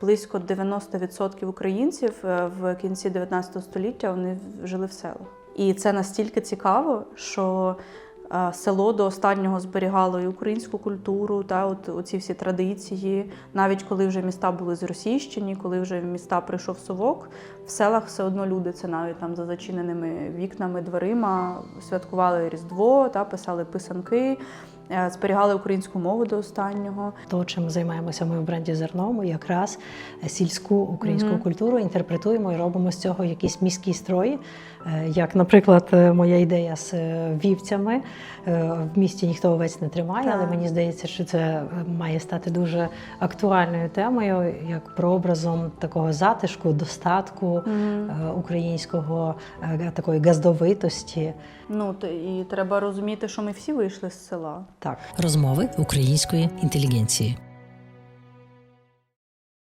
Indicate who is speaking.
Speaker 1: близько 90% українців е, в кінці 19 століття вони жили в селах. І це настільки цікаво, що село до останнього зберігало і українську культуру, та от оці всі традиції. Навіть коли вже міста були зросійщені, коли вже в міста прийшов совок, в селах все одно люди це навіть там за зачиненими вікнами, дверима святкували Різдво, та писали писанки, е, зберігали українську мову до останнього.
Speaker 2: То, чим займаємося ми в бренді зерно, ми якраз сільську українську
Speaker 1: Мгм.
Speaker 2: культуру інтерпретуємо і робимо з цього якісь міські строї. Е, Як, наприклад, е, моя ідея з вівцями. Е, В місті ніхто овець не тримає, але мені здається, що це е, має стати дуже актуальною темою, як прообразом такого затишку, достатку е, українського, е, такої газдовитості.
Speaker 1: Ну то і треба розуміти, що ми всі вийшли з села.
Speaker 2: Так.
Speaker 3: Розмови української інтелігенції.